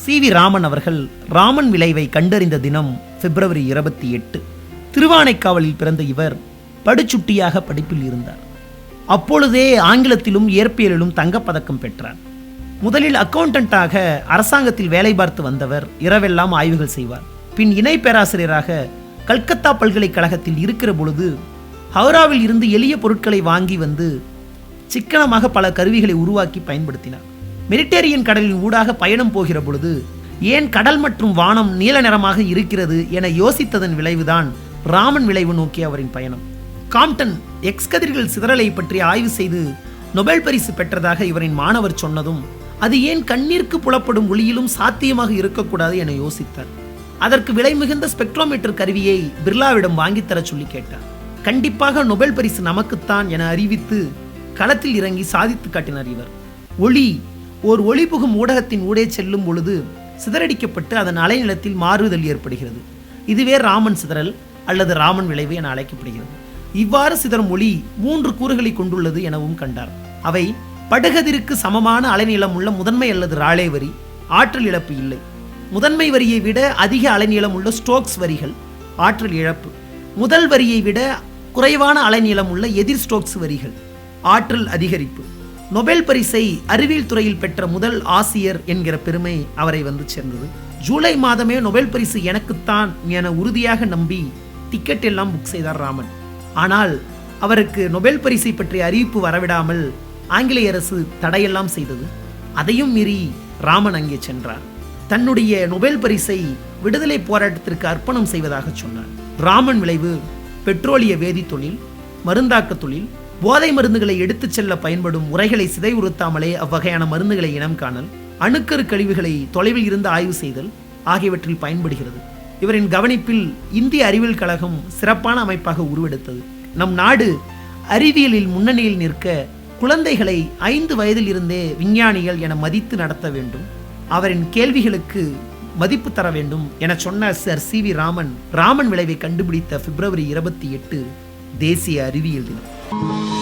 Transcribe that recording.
C V Raman அவர்கள் ராமன் விளைவை கண்டறிந்த தினம் பிப்ரவரி இருபத்தி எட்டு திருவானைக்காவலில் பிறந்த இவர் படுச்சுட்டியாக படிப்பில் இருந்தார். அப்பொழுதே ஆங்கிலத்திலும் இயற்பியலிலும் தங்கப்பதக்கம் பெற்றார். முதலில் அக்கௌண்டண்டாக அரசாங்கத்தில் வேலை பார்த்து வந்தவர் இரவெல்லாம் ஆய்வுகள் செய்வார். பின் இணை பேராசிரியராக கல்கத்தா பல்கலைக்கழகத்தில் இருக்கிற பொழுது ஹவுராவில் இருந்து எளிய பொருட்களை வாங்கி வந்து சிக்கனமாக பல கருவிகளை உருவாக்கி பயன்படுத்தினார். மெரிட்டேரியன் கடலின் ஊடாக பயணம் போகிற பொழுது ஏன் கடல் மற்றும் வானம் நீல நிறமாக இருக்கிறது? என யோசித்ததன் விளைவுதான் ராமன் விளைவு நோக்கிய அவரின் பயணம். காம்டன் எக்ஸ் கதிர்கள் சிதறலை பற்றி ஆய்வு செய்து நொபேல் பரிசு பெற்றதாக இவரின் மாணவர் சொன்னதும் அது ஏன் கண்ணிற்கு புலப்படும் ஒளியிலும் சாத்தியமாக இருக்கக்கூடாது? என யோசித்தார். அதற்கு விலை மிகுந்த ஸ்பெக்ட்ரோமீட்டர் கருவியை பிர்லாவிடம் வாங்கித்தர சொல்லி கேட்டார். கண்டிப்பாக நொபேல் பரிசு நமக்குத்தான் என அறிவித்து களத்தில் இறங்கி சாதித்து காட்டினார் இவர். ஒளி ஓர் ஒளி புகும் ஊடகத்தின் ஊடே செல்லும் பொழுது சிதறடிக்கப்பட்டு அதன் அலைநிலத்தில் மாறுதல் ஏற்படுகிறது. இதுவே ராமன் சிதறல் அல்லது ராமன் விளைவு என அழைக்கப்படுகிறது. இவ்வாறு சிதறும் ஒளி மூன்று கூறுகளை கொண்டுள்ளது எனவும் கண்டார். அவை படுகதிருக்கு சமமான அலைநீளம் உள்ள முதன்மை அல்லது ராளே வரி ஆற்றல் இழப்பு இல்லை. முதன்மை வரியை விட அதிக அலைநீளம் உள்ள ஸ்டோக்ஸ் வரிகள் ஆற்றல் இழப்பு. முதல் வரியை விட குறைவான அலைநீளம் உள்ள எதிர் ஸ்டோக்ஸ் வரிகள் ஆற்றல் அதிகரிப்பு. நொபெல் பரிசை அறிவியல் துறையில் பெற்ற முதல் ஆசிரியர் என்கிற பெருமை அவரை வந்து சேர்ந்தது. ஜூலை மாதமே நொபெல் பரிசு எனக்குத்தான் என உறுதியாக நம்பி டிக்கெட் எல்லாம் புக் செய்தார் ராமன். ஆனால் அவருக்கு நொபெல் பரிசை பற்றிய அறிவிப்பு வரவிடாமல் ஆங்கிலேய அரசு தடையெல்லாம் செய்தது. அதையும் மீறி ராமன் அங்கே சென்றார். தன்னுடைய நொபெல் பரிசை விடுதலை போராட்டத்திற்கு அர்ப்பணம் செய்வதாக சொன்னார். ராமன் விளைவு பெட்ரோலிய வேதி தொழில் மருந்தாக்க தொழில் போதை மருந்துகளை எடுத்துச் செல்ல பயன்படும் உரைகளை சிதைவுறுத்தாமலே அவ்வகையான மருந்துகளை இனம் காணல் அணுக்கரு கழிவுகளை தொலைவில் இருந்து ஆய்வு செய்தல் ஆகியவற்றில் பயன்படுகிறது. இவரின் கவனிப்பில் இந்திய அறிவியல் கழகம் சிறப்பான அமைப்பாக உருவெடுத்தது. நம் நாடு அறிவியலில் முன்னணியில் நிற்க குழந்தைகளை ஐந்து வயதில் இருந்தே விஞ்ஞானிகள் என மதித்து நடத்த வேண்டும். அவரின் கேள்விகளுக்கு மதிப்பு தர வேண்டும் என சொன்ன sir C V Raman Raman விளைவை கண்டுபிடித்த பிப்ரவரி இருபத்தி எட்டு தேசிய அறிவியல் தினம். Thank you.